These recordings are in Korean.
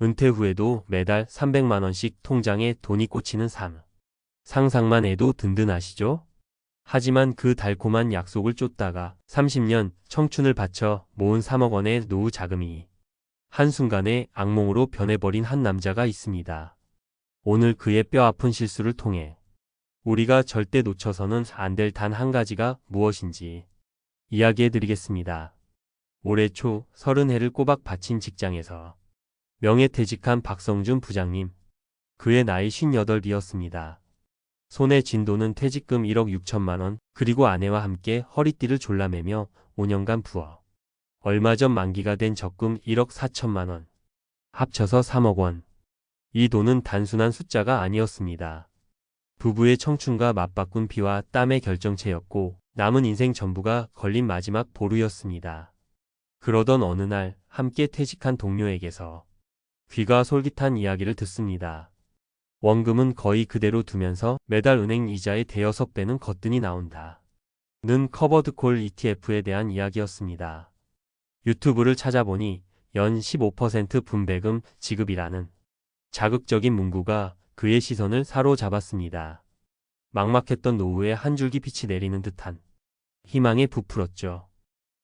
은퇴 후에도 매달 300만원씩 통장에 돈이 꽂히는 삶. 상상만 해도 든든하시죠? 하지만 그 달콤한 약속을 쫓다가 30년 청춘을 바쳐 모은 3억 원의 노후 자금이 한순간에 악몽으로 변해버린 한 남자가 있습니다. 오늘 그의 뼈아픈 실수를 통해 우리가 절대 놓쳐서는 안 될 단 한 가지가 무엇인지 이야기해 드리겠습니다. 올해 초 30해를 꼬박 바친 직장에서 명예퇴직한 박성준 부장님. 그의 나이 58이었습니다. 손에 쥔 돈은 퇴직금 1억 6천만 원, 그리고 아내와 함께 허리띠를 졸라매며 5년간 부어. 얼마 전 만기가 된 적금 1억 4천만 원. 합쳐서 3억 원. 이 돈은 단순한 숫자가 아니었습니다. 부부의 청춘과 맞바꾼 피와 땀의 결정체였고 남은 인생 전부가 걸린 마지막 보루였습니다. 그러던 어느 날 함께 퇴직한 동료에게서 귀가 솔깃한 이야기를 듣습니다. 원금은 거의 그대로 두면서 매달 은행 이자의 대여섯 배는 거뜬히 나온다. 는 커버드 콜 ETF에 대한 이야기였습니다. 유튜브를 찾아보니 연 15% 분배금 지급이라는 자극적인 문구가 그의 시선을 사로잡았습니다. 막막했던 노후에 한 줄기 빛이 내리는 듯한 희망에 부풀었죠.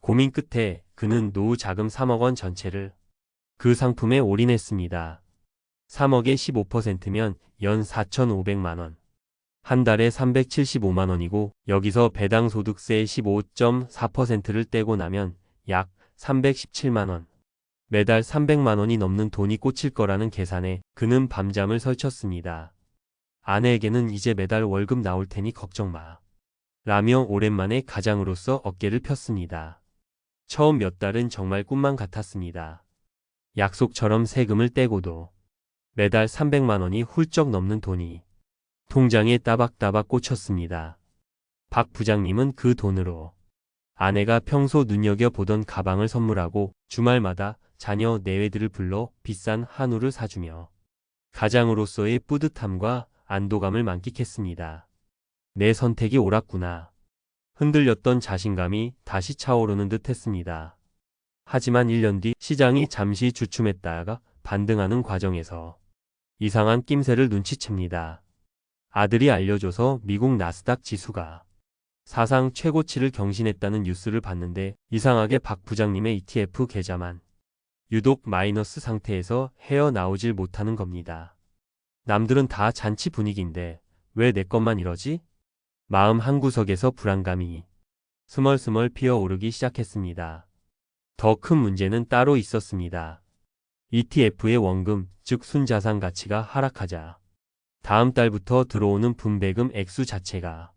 고민 끝에 그는 노후 자금 3억 원 전체를 그 상품에 올인했습니다. 3억의 15%면 연 4,500만 원. 한 달에 375만 원이고 여기서 배당 소득세 15.4%를 떼고 나면 약 317만 원. 매달 300만 원이 넘는 돈이 꽂힐 거라는 계산에 그는 밤잠을 설쳤습니다. 아내에게는 이제 매달 월급 나올 테니 걱정 마. 라며 오랜만에 가장으로서 어깨를 폈습니다. 처음 몇 달은 정말 꿈만 같았습니다. 약속처럼 세금을 떼고도 매달 300만 원이 훌쩍 넘는 돈이 통장에 따박따박 꽂혔습니다. 박 부장님은 그 돈으로 아내가 평소 눈여겨보던 가방을 선물하고 주말마다 자녀 내외들을 불러 비싼 한우를 사주며 가장으로서의 뿌듯함과 안도감을 만끽했습니다. 내 선택이 옳았구나. 흔들렸던 자신감이 다시 차오르는 듯 했습니다. 하지만 1년 뒤 시장이 잠시 주춤했다가 반등하는 과정에서 이상한 낌새를 눈치챕니다. 아들이 알려줘서 미국 나스닥 지수가 사상 최고치를 경신했다는 뉴스를 봤는데 이상하게 박 부장님의 ETF 계좌만 유독 마이너스 상태에서 헤어나오질 못하는 겁니다. 남들은 다 잔치 분위기인데 왜 내 것만 이러지? 마음 한구석에서 불안감이 스멀스멀 피어오르기 시작했습니다. 더 큰 문제는 따로 있었습니다. ETF의 원금, 즉 순자산 가치가 하락하자 다음 달부터 들어오는 분배금 액수 자체가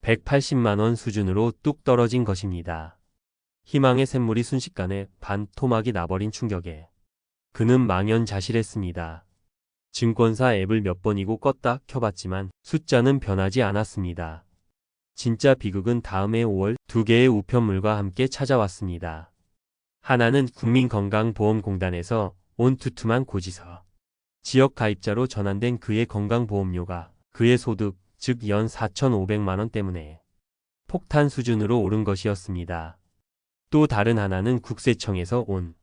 180만원 수준으로 뚝 떨어진 것입니다. 희망의 샘물이 순식간에 반 토막이 나버린 충격에 그는 망연자실했습니다. 증권사 앱을 몇 번이고 껐다 켜봤지만 숫자는 변하지 않았습니다. 진짜 비극은 다음해 5월 두 개의 우편물과 함께 찾아왔습니다. 하나는 국민건강보험공단에서 온 두툼한 고지서. 지역 가입자로 전환된 그의 건강보험료가 그의 소득, 즉 연 4,500만원 때문에 폭탄 수준으로 오른 것이었습니다. 또 다른 하나는 국세청에서 온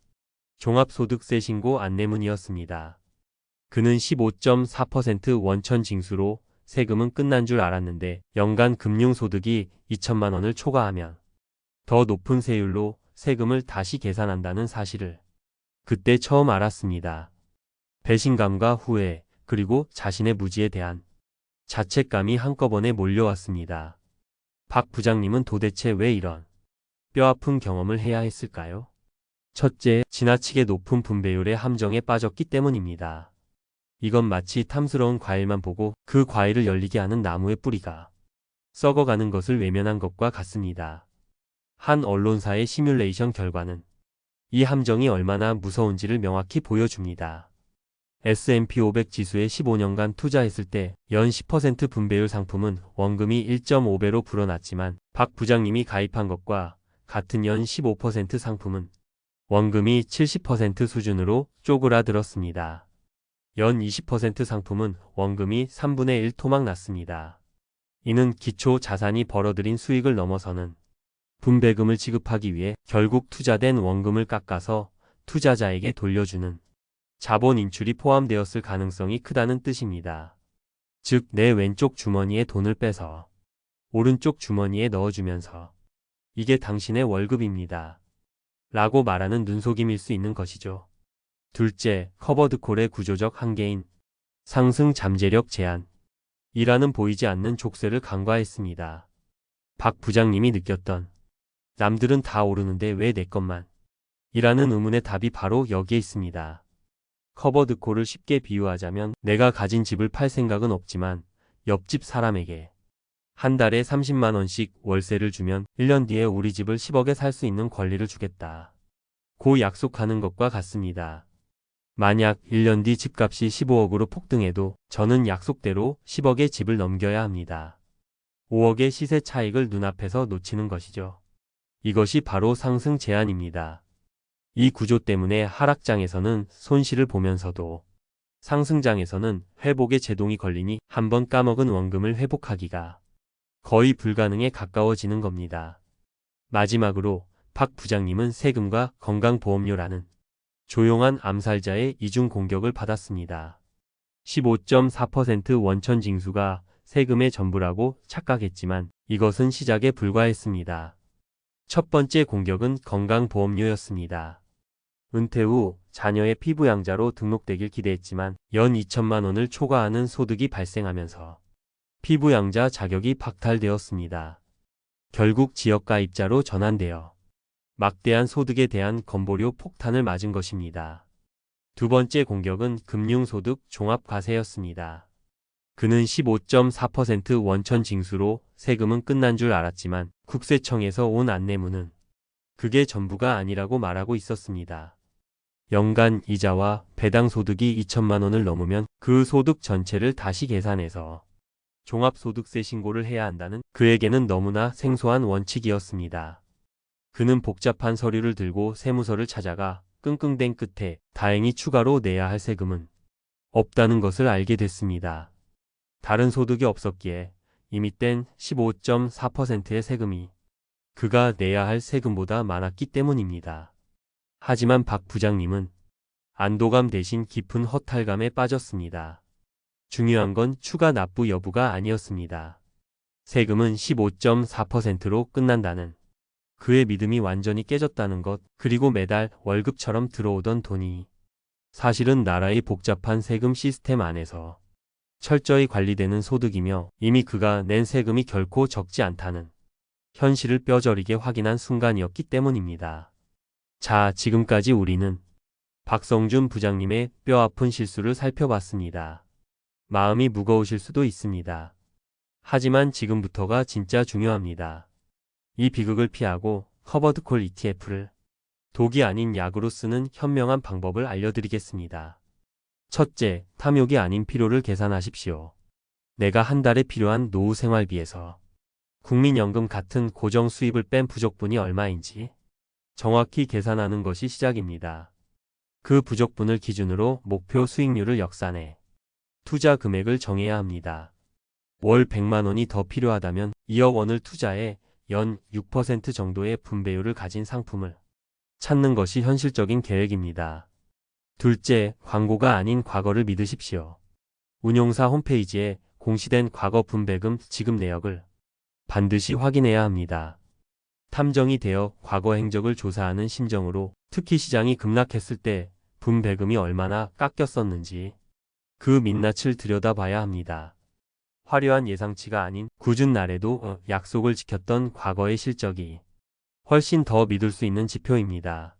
종합소득세 신고 안내문이었습니다. 그는 15.4% 원천 징수로 세금은 끝난 줄 알았는데 연간 금융소득이 2천만 원을 초과하면 더 높은 세율로 세금을 다시 계산한다는 사실을 그때 처음 알았습니다. 배신감과 후회 그리고 자신의 무지에 대한 자책감이 한꺼번에 몰려왔습니다. 박 부장님은 도대체 왜 이런 뼈아픈 경험을 해야 했을까요? 첫째, 지나치게 높은 분배율의 함정에 빠졌기 때문입니다. 이건 마치 탐스러운 과일만 보고 그 과일을 열리게 하는 나무의 뿌리가 썩어가는 것을 외면한 것과 같습니다. 한 언론사의 시뮬레이션 결과는 이 함정이 얼마나 무서운지를 명확히 보여줍니다. S&P 500 지수에 15년간 투자했을 때 연 10% 분배율 상품은 원금이 1.5배로 불어났지만 박 부장님이 가입한 것과 같은 연 15% 상품은 원금이 70% 수준으로 쪼그라들었습니다. 연 20% 상품은 원금이 3분의 1 토막 났습니다. 이는 기초 자산이 벌어들인 수익을 넘어서는 분배금을 지급하기 위해 결국 투자된 원금을 깎아서 투자자에게 돌려주는 자본 인출이 포함되었을 가능성이 크다는 뜻입니다. 즉, 내 왼쪽 주머니에 돈을 빼서 오른쪽 주머니에 넣어주면서 이게 당신의 월급입니다. 라고 말하는 눈속임일 수 있는 것이죠. 둘째, 커버드콜의 구조적 한계인 상승 잠재력 제한. 이라는 보이지 않는 족쇄를 간과했습니다. 박 부장님이 느꼈던 남들은 다 오르는데 왜 내 것만 이라는 의문의 답이 바로 여기에 있습니다. 커버드콜을 쉽게 비유하자면 내가 가진 집을 팔 생각은 없지만 옆집 사람에게 한 달에 30만 원씩 월세를 주면 1년 뒤에 우리 집을 10억에 살 수 있는 권리를 주겠다. 고 약속하는 것과 같습니다. 만약 1년 뒤 집값이 15억으로 폭등해도 저는 약속대로 10억의 집을 넘겨야 합니다. 5억의 시세 차익을 눈앞에서 놓치는 것이죠. 이것이 바로 상승 제한입니다. 이 구조 때문에 하락장에서는 손실을 보면서도 상승장에서는 회복의 제동이 걸리니 한번 까먹은 원금을 회복하기가 거의 불가능에 가까워지는 겁니다. 마지막으로 박 부장님은 세금과 건강보험료라는 조용한 암살자의 이중 공격을 받았습니다. 15.4% 원천 징수가 세금의 전부라고 착각했지만 이것은 시작에 불과했습니다. 첫 번째 공격은 건강보험료였습니다. 은퇴 후 자녀의 피부양자로 등록되길 기대했지만 연 2천만 원을 초과하는 소득이 발생하면서 피부양자 자격이 박탈되었습니다. 결국 지역가입자로 전환되어 막대한 소득에 대한 건보료 폭탄을 맞은 것입니다. 두 번째 공격은 금융소득 종합과세였습니다. 그는 15.4% 원천 징수로 세금은 끝난 줄 알았지만 국세청에서 온 안내문은 그게 전부가 아니라고 말하고 있었습니다. 연간 이자와 배당 소득이 2천만 원을 넘으면 그 소득 전체를 다시 계산해서 종합소득세 신고를 해야 한다는 그에게는 너무나 생소한 원칙이었습니다. 그는 복잡한 서류를 들고 세무서를 찾아가 끙끙댄 끝에 다행히 추가로 내야 할 세금은 없다는 것을 알게 됐습니다. 다른 소득이 없었기에 이미 뗀 15.4%의 세금이 그가 내야 할 세금보다 많았기 때문입니다. 하지만 박 부장님은 안도감 대신 깊은 허탈감에 빠졌습니다. 중요한 건 추가 납부 여부가 아니었습니다. 세금은 15.4%로 끝난다는 그의 믿음이 완전히 깨졌다는 것, 그리고 매달 월급처럼 들어오던 돈이 사실은 나라의 복잡한 세금 시스템 안에서 철저히 관리되는 소득이며 이미 그가 낸 세금이 결코 적지 않다는 현실을 뼈저리게 확인한 순간이었기 때문입니다. 자, 지금까지 우리는 박성준 부장님의 뼈아픈 실수를 살펴봤습니다. 마음이 무거우실 수도 있습니다. 하지만 지금부터가 진짜 중요합니다. 이 비극을 피하고 커버드콜 ETF를 독이 아닌 약으로 쓰는 현명한 방법을 알려드리겠습니다. 첫째, 탐욕이 아닌 필요를 계산하십시오. 내가 한 달에 필요한 노후 생활비에서 국민연금 같은 고정 수입을 뺀 부족분이 얼마인지 정확히 계산하는 것이 시작입니다. 그 부족분을 기준으로 목표 수익률을 역산해 투자 금액을 정해야 합니다. 월 100만 원이 더 필요하다면 2억 원을 투자해 연 6% 정도의 분배율을 가진 상품을 찾는 것이 현실적인 계획입니다. 둘째, 광고가 아닌 과거를 믿으십시오. 운용사 홈페이지에 공시된 과거 분배금 지급 내역을 반드시 확인해야 합니다. 탐정이 되어 과거 행적을 조사하는 심정으로 특히 시장이 급락했을 때 분배금이 얼마나 깎였었는지 그 민낯을 들여다봐야 합니다. 화려한 예상치가 아닌 굳은 날에도 어, 약속을 지켰던 과거의 실적이 훨씬 더 믿을 수 있는 지표입니다.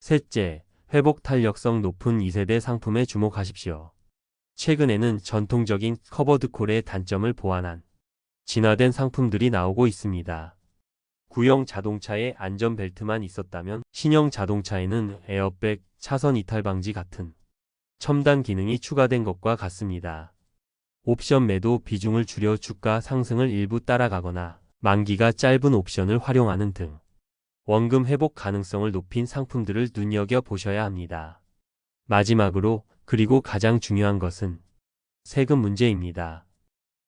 셋째, 회복 탄력성 높은 2세대 상품에 주목하십시오. 최근에는 전통적인 커버드콜의 단점을 보완한 진화된 상품들이 나오고 있습니다. 구형 자동차에 안전벨트만 있었다면 신형 자동차에는 에어백, 차선 이탈 방지 같은 첨단 기능이 추가된 것과 같습니다. 옵션 매도 비중을 줄여 주가 상승을 일부 따라가거나 만기가 짧은 옵션을 활용하는 등 원금 회복 가능성을 높인 상품들을 눈여겨 보셔야 합니다. 마지막으로 그리고 가장 중요한 것은 세금 문제입니다.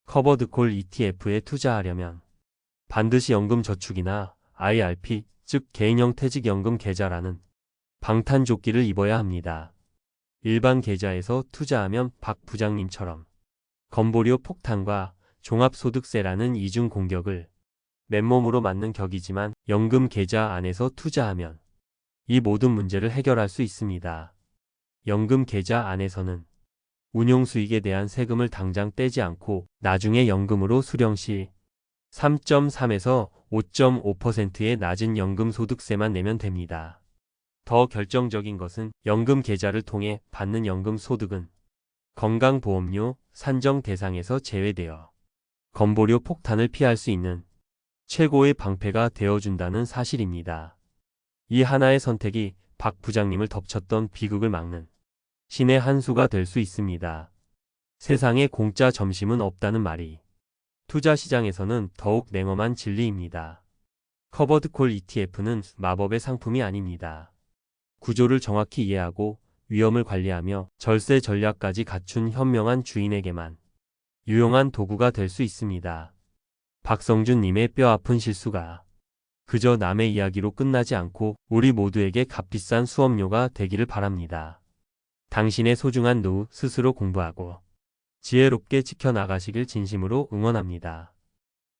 커버드콜 ETF에 투자하려면 반드시 연금저축이나 IRP, 즉 개인형 퇴직연금 계좌라는 방탄조끼를 입어야 합니다. 일반 계좌에서 투자하면 박 부장님처럼 건보료 폭탄과 종합소득세라는 이중 공격을 맨몸으로 맞는 격이지만 연금 계좌 안에서 투자하면 이 모든 문제를 해결할 수 있습니다. 연금 계좌 안에서는 운용 수익에 대한 세금을 당장 떼지 않고 나중에 연금으로 수령 시 3.3에서 5.5%의 낮은 연금 소득세만 내면 됩니다. 더 결정적인 것은 연금 계좌를 통해 받는 연금 소득은 건강보험료 산정 대상에서 제외되어 건보료 폭탄을 피할 수 있는 최고의 방패가 되어준다는 사실입니다. 이 하나의 선택이 박 부장님을 덮쳤던 비극을 막는 신의 한 수가 될 수 있습니다. 세상에 공짜 점심은 없다는 말이 투자 시장에서는 더욱 냉엄한 진리입니다. 커버드콜 ETF는 마법의 상품이 아닙니다. 구조를 정확히 이해하고 위험을 관리하며 절세 전략까지 갖춘 현명한 주인에게만 유용한 도구가 될 수 있습니다. 박성준님의 뼈아픈 실수가 그저 남의 이야기로 끝나지 않고 우리 모두에게 값비싼 수업료가 되기를 바랍니다. 당신의 소중한 노후 스스로 공부하고 지혜롭게 지켜나가시길 진심으로 응원합니다.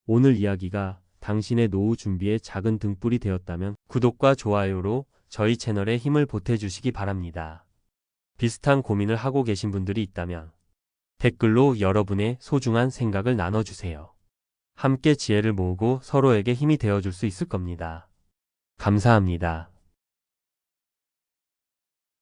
오늘 이야기가 당신의 노후 준비에 작은 등불이 되었다면 구독과 좋아요로 저희 채널에 힘을 보태주시기 바랍니다. 비슷한 고민을 하고 계신 분들이 있다면 댓글로 여러분의 소중한 생각을 나눠주세요. 함께 지혜를 모으고 서로에게 힘이 되어줄 수 있을 겁니다. 감사합니다.